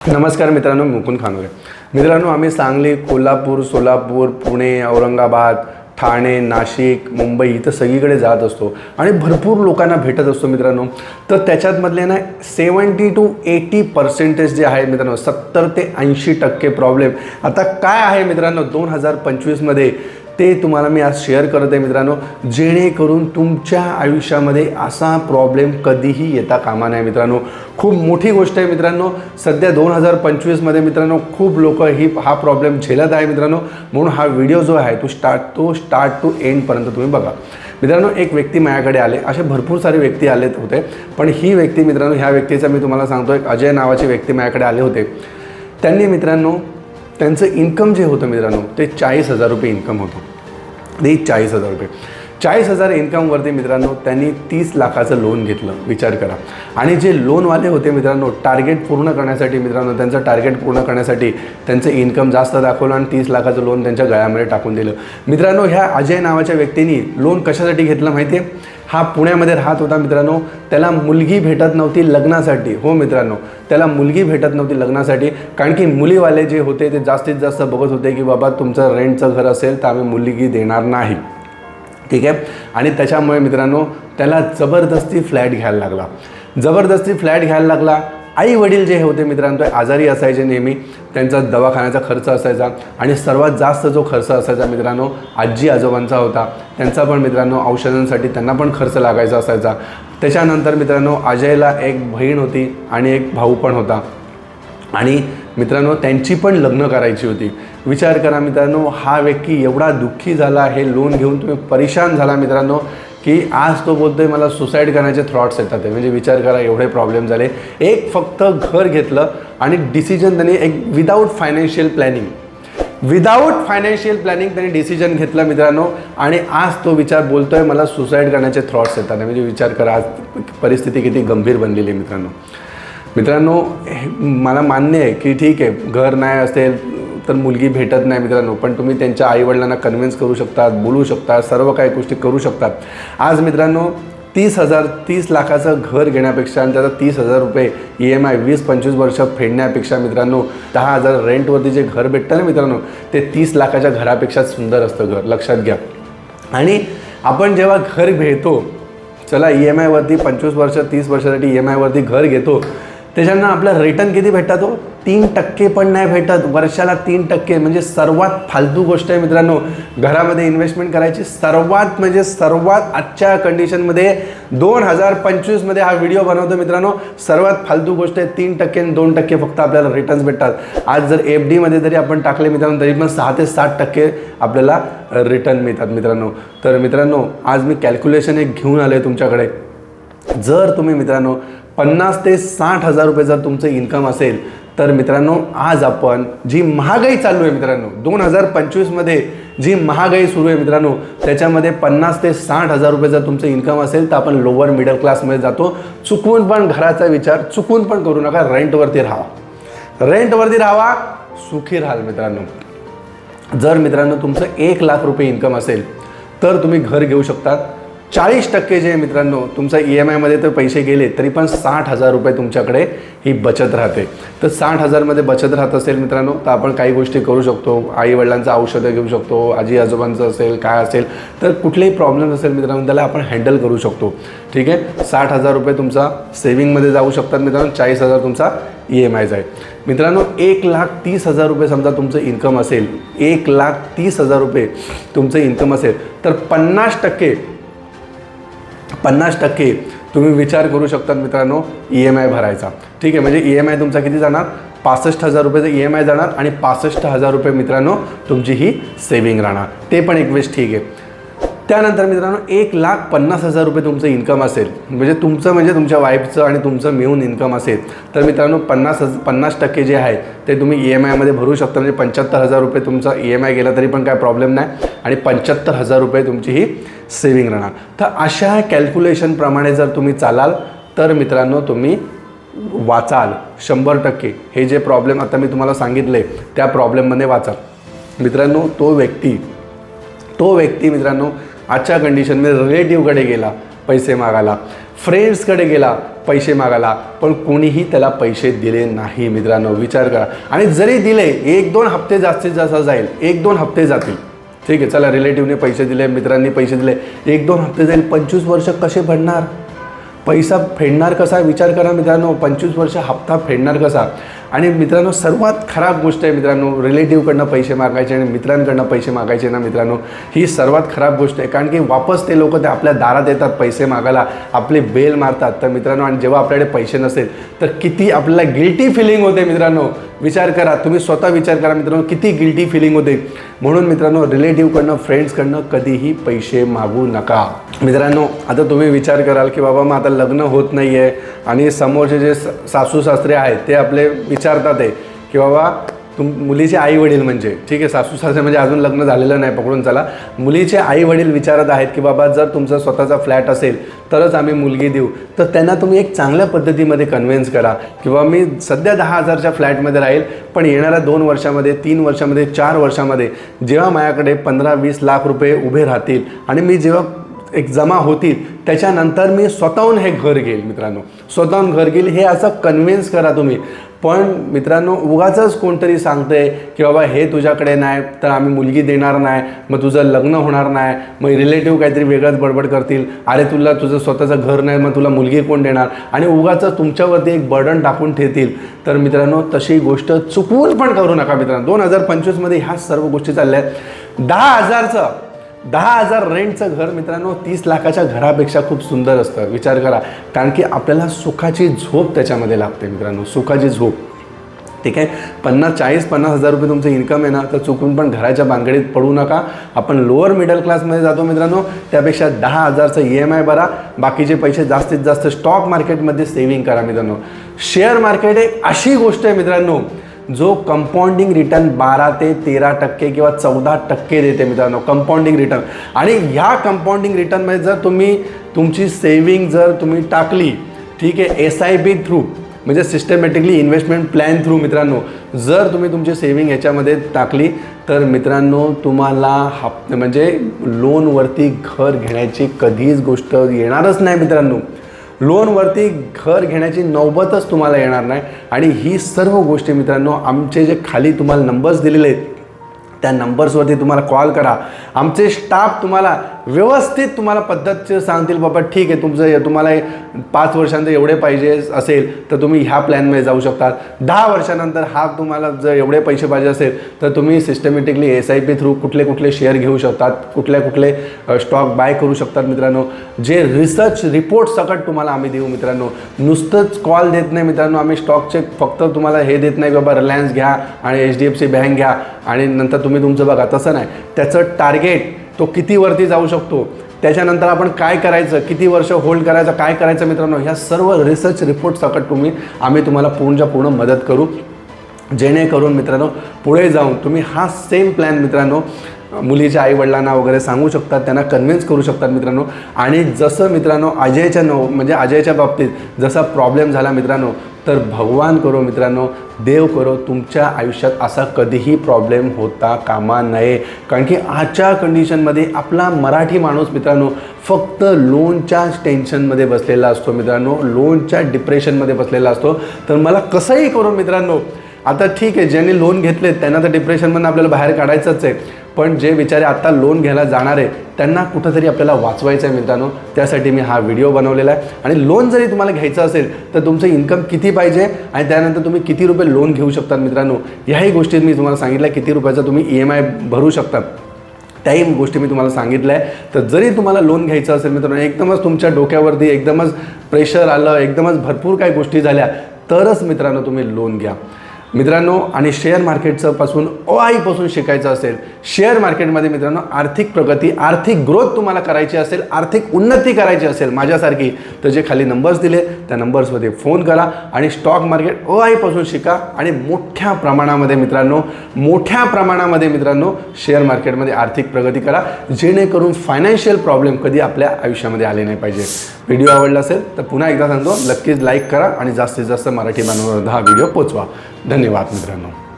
नमस्कार मित्रांनो मुकुंद खानोरे. मित्रांनो आम्ही सांगली कोल्हापूर सोलापूर पुणे औरंगाबाद ठाणे नाशिक मुंबई इथं सगळीकडे जात असतो आणि भरपूर लोकांना भेटत असतो मित्रांनो. तर त्याच्यातमधले ना सेवन्टी टू एटी पर्सेंटेज जे आहे मित्रांनो सत्तर ते ऐंशी टक्के प्रॉब्लेम. आता काय आहे मित्रांनो दोन हजार पंचवीसमध्ये ते तुम्हाला मी आज शेअर करत आहे मित्रांनो. जेणेकरून तुमच्या आयुष्यामध्ये असा प्रॉब्लेम कधीही येता कामा नाही मित्रांनो. खूप मोठी गोष्ट आहे मित्रांनो. सध्या दोन हजार पंचवीसमध्ये मित्रांनो खूप लोक ही हा प्रॉब्लेम झेलत आहे मित्रांनो. म्हणून हा व्हिडिओ जो आहे तो स्टार्ट तो स्टार्ट टू एंडपर्यंत तुम्ही बघा. मित्रांनो एक व्यक्ती माझ्याकडे आले. असे भरपूर सारे व्यक्ती आले होते. पण ही व्यक्ती मित्रांनो ह्या व्यक्तीचा मी तुम्हाला सांगतो एक अजय नावाची व्यक्ती माझ्याकडे आले होते. त्यांनी मित्रांनो त्यांचं इन्कम जे होतं मित्रांनो ते चाळीस हजार रुपये इन्कम होतं. ते चाळीस हजार रुपये. चाळीस हजार इन्कमवरती मित्रांनो त्यांनी तीस लाखाचं लोन घेतलं विचार करा. आणि जे लोनवाले होते मित्रांनो टार्गेट पूर्ण करण्यासाठी मित्रांनो त्यांचं टार्गेट पूर्ण करण्यासाठी त्यांचं इन्कम जास्त दाखवलं आणि तीस लाखाचं लोन त्यांच्या गळ्यामध्ये टाकून दिलं. मित्रांनो ह्या अजय नावाच्या व्यक्तीने लोन कशासाठी घेतलं माहिती आहे हा पुण्यामध्ये राहत होता मित्रांनो. त्याला मुलगी भेटत नव्हती लग्नासाठी. हो मित्रांनो त्याला मुलगी भेटत नव्हती लग्नासाठी. कारण की मुलीवाले जे होते ते जास्तीत जास्त बघत होते की बाबा तुमचं रेंटचं घर असेल तर आम्ही मुलगी देणार नाही. ठीक आहे? आणि त्याच्यामुळे मित्रांनो त्याला जबरदस्ती फ्लॅट घ्यायला लागला. जबरदस्ती फ्लॅट घ्यायला लागला. आई वडील जे होते मित्रांनो आजारी असायचे नेहमी. त्यांचा दवाखान्याचा खर्च असायचा. आणि सर्वात जास्त जो खर्च असायचा मित्रांनो आजी आजोबांचा होता. त्यांचा पण मित्रांनो औषधांसाठी त्यांना पण खर्च लागायचा असायचा. त्याच्यानंतर मित्रांनो अजयला एक बहीण होती आणि एक भाऊ पण होता. आणि मित्रांनो त्यांची पण लग्न करायची होती. विचार करा मित्रांनो हा व्यक्ती एवढा दुःखी झाला हे लोन घेऊन तुम्ही परेशान झाला मित्रांनो की आज तो बोलतोय मला सुसाईड करण्याचे थॉट्स येतात ते म्हणजे विचार करा एवढे प्रॉब्लेम झाले. एक फक्त घर घेतलं आणि डिसिजन त्यांनी एक without financial planning without financial planning त्यांनी डिसिजन घेतला मित्रांनो. आणि आज तो विचार बोलतोय मला सुसाईड करण्याचे थॉट्स येतात म्हणजे विचार करा आज परिस्थिती किती गंभीर बनलेली आहे मित्रांनो. मित्रांनो मला मान्य आहे की ठीक आहे घर नाही असेल तर मुलगी भेटत नाही मित्रांनो पण तुम्ही त्यांच्या आईवडिलांना कन्व्हिन्स करू शकतात बोलू शकता सर्व काही गोष्टी करू शकतात. आज मित्रांनो तीस हजार तीस लाखाचं घर घेण्यापेक्षा आणि त्याचा तीस हजार रुपये ई एम आय वीस पंचवीस वर्ष फेडण्यापेक्षा मित्रांनो दहा हजार रेंटवरती जे घर भेटतं ना मित्रांनो ते तीस लाखाच्या घरापेक्षा सुंदर असतं घर लक्षात घ्या. आणि आपण जेव्हा घर भेटतो चला ई एम आयवरती पंचवीस वर्ष तीस वर्षासाठी ई एम आयवरती घर घेतो त्याच्यानं आपला रिटर्न किती भेटतात तीन टक्के पण नाही भेटत. वर्षाला तीन टक्के. म्हणजे सर्वात फालतू गोष्ट आहे मित्रांनो घरामध्ये इन्व्हेस्टमेंट करायची सर्वात म्हणजे सर्वात आजच्या कंडिशनमध्ये दोन हजार पंचवीसमध्ये हा व्हिडिओ बनवतो मित्रांनो. सर्वात फालतू गोष्ट आहे तीन टक्के आणि दोन टक्के फक्त आपल्याला रिटर्न्स भेटतात. आज जर एफ डीमध्ये जरी आपण टाकले मित्रांनो तरी पण सहा ते सात टक्के आपल्याला रिटर्न मिळतात मित्रांनो. तर मित्रांनो आज मी कॅल्क्युलेशन एक घेऊन आलो आहे तुमच्याकडे. जर तुम्ही मित्रांनो पन्नास ते साठ हजार रुपये जर तुमचं इन्कम असेल तर मित्रांनो आज आपण जी महागाई चालू आहे मित्रांनो दोन हजार पंचवीसमध्ये जी महागाई सुरू आहे मित्रांनो त्याच्यामध्ये पन्नास ते साठ हजार रुपये जर तुमचं इन्कम असेल तर आपण लोअर मिडल क्लासमध्ये जातो. चुकून पण घराचा विचार चुकून पण करू नका रेंटवरती राहा. रेंटवरती राहा सुखी राहाल मित्रांनो. जर मित्रांनो तुमचं एक लाख रुपये इन्कम असेल तर तुम्ही घर घेऊ शकतात. चाळीस टक्के जे मित्रांनो तुमचा ई एम आयमध्ये तर पैसे गेले तरी पण साठ हजार रुपये तुमच्याकडे ही बचत राहते. तर साठ हजारमध्ये बचत राहत असेल मित्रांनो तर आपण काही गोष्टी करू शकतो. आई वडिलांचं औषधं घेऊ शकतो आजी आजोबांचं असेल काय असेल तर कुठलेही प्रॉब्लेम असेल मित्रांनो त्याला आपण हँडल करू शकतो. ठीक आहे? साठ हजार रुपये तुमचा सेविंगमध्ये जाऊ शकतात मित्रांनो चाळीस हजार तुमचा ई एम आयचा आहे. मित्रांनो एक लाख तीस हजार रुपये समजा तुमचं इन्कम असेल एक लाख तीस हजार रुपये तुमचं इन्कम असेल तर पन्नास टक्के पन्नास टक्के तुम्ही विचार करू शकतात मित्रांनो ई एम आय भरायचा. ठीक आहे म्हणजे ई एम आय तुमचा किती जाणार? पासष्ट हजार रुपयाचं ई एम आय जाणार आणि पासष्ट हजार रुपये मित्रांनो तुमची ही सेविंग राहणार. ते पण एक वेळेस ठीक आहे. त्यानंतर मित्रांनो एक लाख पन्नास हजार रुपये तुमचं इन्कम असेल. म्हणजे तुमचं म्हणजे तुमच्या वाईफचं आणि तुमचं मिळून इन्कम असेल. तर मित्रांनो पन्नास हज पन्नास टक्के जे आहे ते तुम्ही ई एम आयमध्ये भरू शकता. म्हणजे पंच्याहत्तर हजार रुपये तुमचा ई एम आय गेला तरी पण काय प्रॉब्लेम नाही. आणि पंच्याहत्तर हजार रुपये तुमची ही सेविंग राहणार. तर अशा कॅल्क्युलेशनप्रमाणे जर तुम्ही चालाल तर मित्रांनो तुम्ही वाचाल. शंभर टक्के. हे जे प्रॉब्लेम आता मी तुम्हाला सांगितले त्या प्रॉब्लेममध्ये वाचाल मित्रांनो तो व्यक्ती तो व्यक्ती मित्रांनो आजच्या कंडिशनमध्ये रिलेटिव्हकडे गेला पैसे मागायला. फ्रेंड्सकडे गेला पैसे मागायला. पण कोणीही त्याला पैसे दिले नाही मित्रांनो. विचार करा. आणि जरी दिले एक दोन हप्ते जास्तीत जास्त जाईल. एक दोन हप्ते जातील. ठीक आहे चला रिलेटिव्हने पैसे दिले मित्रांनी पैसे दिले. एक दोन हप्ते जाईल. पंचवीस वर्ष कसे भरणार? पैसा फेडणार कसा? विचार करा मित्रांनो. पंचवीस वर्ष हप्ता फेडणार कसा? आणि मित्रांनो सर्वात खराब गोष्ट आहे मित्रांनो रिलेटिव्हकडनं पैसे मागायचे आणि मित्रांकडनं पैसे मागायचे ना मित्रांनो ही सर्वात खराब गोष्ट आहे. कारण की वापस ते लोक ते आपल्या दारात येतात पैसे मागायला आपली बेल मारतात. तर मित्रांनो आणि जेव्हा आपल्याकडे पैसे नसेल तर किती आपल्याला गिल्टी फिलिंग होते मित्रांनो. विचार करा तुम्ही स्वतः विचार करा मित्रांनो किती गिल्टी फिलिंग होते. म्हणून मित्रांनो रिलेटिव्हकडनं फ्रेंड्सकडनं कधीही पैसे मागू नका. मित्रांनो आता तुम्ही विचार कराल की बाबा मग आता लग्न होत नाही आहे आणि समोरचे जे सासू सासरे आहेत ते आपले विचारतात आहे की बाबा तुम मुलीचे आई वडील म्हणजे. ठीक आहे सासू सासरे म्हणजे अजून लग्न झालेलं नाही पकडून चला. मुलीचे आई वडील विचारत आहेत की बाबा जर तुमचा स्वतःचा फ्लॅट असेल तरच आम्ही मुलगी देऊ. तर त्यांना तुम्ही एक चांगल्या पद्धतीमध्ये कन्व्हिन्स करा किंवा मी सध्या दहा हजारच्या फ्लॅटमध्ये राहील पण येणाऱ्या दोन वर्षामध्ये तीन वर्षामध्ये चार वर्षामध्ये जेव्हा माझ्याकडे पंधरा वीस लाख रुपये उभे राहतील आणि मी जेव्हा एक जमा होतील त्याच्यानंतर मी स्वतःहून हे घर घेईल मित्रांनो. स्वतःहून घर घेईल हे असं कन्व्हिन्स करा तुम्ही. पण मित्रांनो उगाचंच कोणतरी सांगते की बाबा हे तुझ्याकडे नाही तर आम्ही मुलगी देणार नाही मग तुझं लग्न होणार नाही मग रिलेटिव्ह काहीतरी वेगळंच बडबड करतील. अरे तुला तुझं स्वतःचं घर नाही मग तुला मुलगी कोण देणार? आणि उगाच तुमच्यावरती एक बर्डन टाकून ठेवतील. तर मित्रांनो तशी गोष्ट चुकवून पण करू नका मित्रांनो. दोन हजार पंचवीसमध्ये ह्या सर्व गोष्टी चालल्या आहेत. दहा हजारचं दहा हजार रेंटचं घर मित्रांनो तीस लाखाच्या घरापेक्षा खूप सुंदर असतं. विचार करा. कारण की आपल्याला सुखाची झोप त्याच्यामध्ये लागते मित्रांनो. सुखाची झोप. ठीक आहे? पन्नास चाळीस पन्नास हजार रुपये तुमचं इन्कम आहे ना तर चुकून पण घराच्या बांगडीत पडू नका. आपण लोअर मिडल क्लासमध्ये जातो मित्रांनो त्यापेक्षा दहा हजारचं ई एम आय भरा. बाकीचे पैसे जास्तीत जास्त स्टॉक मार्केटमध्ये सेव्हिंग करा मित्रांनो. शेअर मार्केट एक अशी गोष्ट आहे मित्रांनो जो कंपाऊंडिंग रिटर्न बारा ते तेरा टक्के किंवा चौदा टक्के देते मित्रांनो कंपाऊंडिंग रिटर्न आणि ह्या कंपाऊंडिंग रिटर्नमध्ये जर तुम्ही तुमची सेविंग जर तुम्ही टाकली ठीक आहे एस आय बी थ्रू म्हणजे सिस्टमॅटिकली इन्व्हेस्टमेंट प्लॅन थ्रू मित्रांनो जर तुम्ही तुमची सेविंग याच्यामध्ये टाकली तर मित्रांनो तुम्हाला हप् म्हणजे लोनवरती घर घेण्याची कधीच गोष्ट येणारच नाही मित्रांनो. लोनवरती घर घेण्याची नौबतच तुम्हाला येणार नाही. आणि ही सर्व गोष्टी मित्रांनो आमचे जे खाली तुम्हाला नंबर्स दिलेले आहेत त्या नंबर्सवरती तुम्हाला कॉल करा. आमचे स्टाफ तुम्हाला व्यवस्थित तुम्हाला पद्धत सांगतील बाबा ठीक आहे तुमचं तुम्हाला पाच वर्षांचं एवढे पाहिजे असेल तर तुम्ही ह्या प्लॅनमध्ये जाऊ शकता दहा वर्षानंतर हा तुम्हाला जर एवढे पैसे पाहिजे असेल तर तुम्ही systematically S I P through कुठले कुठले शेअर घेऊ शकतात. कुठल्या कुठले स्टॉक बाय करू शकतात मित्रांनो. जे रिसर्च रिपोर्ट सकट तुम्हाला आम्ही देऊ मित्रांनो. नुसतंच कॉल देत नाही मित्रांनो. आम्ही स्टॉकचे फक्त तुम्हाला हे देत नाही बाबा रिलायन्स घ्या आणि H D F C bank घ्या आणि नंतर तुम्ही तुमचं बघा. तसं नाही. त्याचं टार्गेट तो किती वरती जाऊ शकतो? त्याच्यानंतर आपण काय करायचं? किती वर्ष होल्ड करायचं? काय करायचं मित्रांनो? ह्या सर्व रिसर्च रिपोर्ट सकट तुम्ही आम्ही तुम्हाला पूर्णच्या पूर्ण मदत करू. जेणेकरून मित्रांनो पुढे जाऊन तुम्ही हा सेम प्लॅन मित्रांनो मुलीच्या आईवडिलांना वगैरे सांगू शकतात त्यांना कन्व्हिन्स करू शकतात मित्रांनो. आणि जसं मित्रांनो अजयच्या नो म्हणजे अजयच्या बाबतीत जसा प्रॉब्लेम झाला मित्रांनो तर भगवान करो मित्रांनो देव करो तुमच्या आयुष्यात असा कधीही प्रॉब्लेम होता कामा नये. कारण की आजच्या कंडिशनमध्ये आपला मराठी माणूस मित्रांनो फक्त लोनच्या टेन्शनमध्ये बसलेला असतो मित्रांनो लोनच्या डिप्रेशनमध्ये बसलेला असतो. तर मला कसंही करून मित्रांनो आता ठीक आहे ज्यांनी लोन घेतले त्यांना तर डिप्रेशनमधून आपल्याला बाहेर काढायचंच आहे. पण जे बिचारे आत्ता लोन घ्यायला जाणार आहे त्यांना कुठंतरी आपल्याला वाचवायचं आहे मित्रांनो. त्यासाठी मी हा व्हिडिओ बनवलेला आहे. आणि लोन जरी तुम्हाला घ्यायचं असेल तर तुमचं इन्कम किती पाहिजे आणि त्यानंतर तुम्ही किती रुपये लोन घेऊ शकतात मित्रांनो. ह्याही गोष्टी मी तुम्हाला सांगितल्या किती रुपयाचा तुम्ही ई एम आय भरू शकतात. त्याही गोष्टी मी तुम्हाला सांगितल्या आहे. तर जरी तुम्हाला लोन घ्यायचं असेल मित्रांनो एकदमच तुमच्या डोक्यावरती एकदमच प्रेशर आलं एकदमच भरपूर काही गोष्टी झाल्या तरच मित्रांनो तुम्ही लोन घ्या. मित्रांनो आणि शेअर मार्केटचं पासून ओ आईपासून शिकायचं असेल शेअर मार्केटमध्ये मित्रांनो आर्थिक प्रगती आर्थिक ग्रोथ तुम्हाला करायची असेल आर्थिक उन्नती करायची असेल माझ्यासारखी तर जे खाली नंबर्स दिले त्या नंबर्समध्ये फोन करा आणि स्टॉक मार्केट ओ आईपासून शिका. आणि मोठ्या प्रमाणामध्ये मित्रांनो मोठ्या प्रमाणामध्ये मित्रांनो शेअर मार्केटमध्ये आर्थिक प्रगती करा जेणेकरून फायनान्शियल प्रॉब्लेम कधी आपल्या आयुष्यामध्ये आले नाही पाहिजे. व्हिडिओ आवडला असेल तर पुन्हा एकदा सांगतो नक्कीच लाईक करा आणि जास्तीत जास्त मराठी बांधवांवर हा व्हिडिओ पोचवा. धन्यवाद मित्रांनो.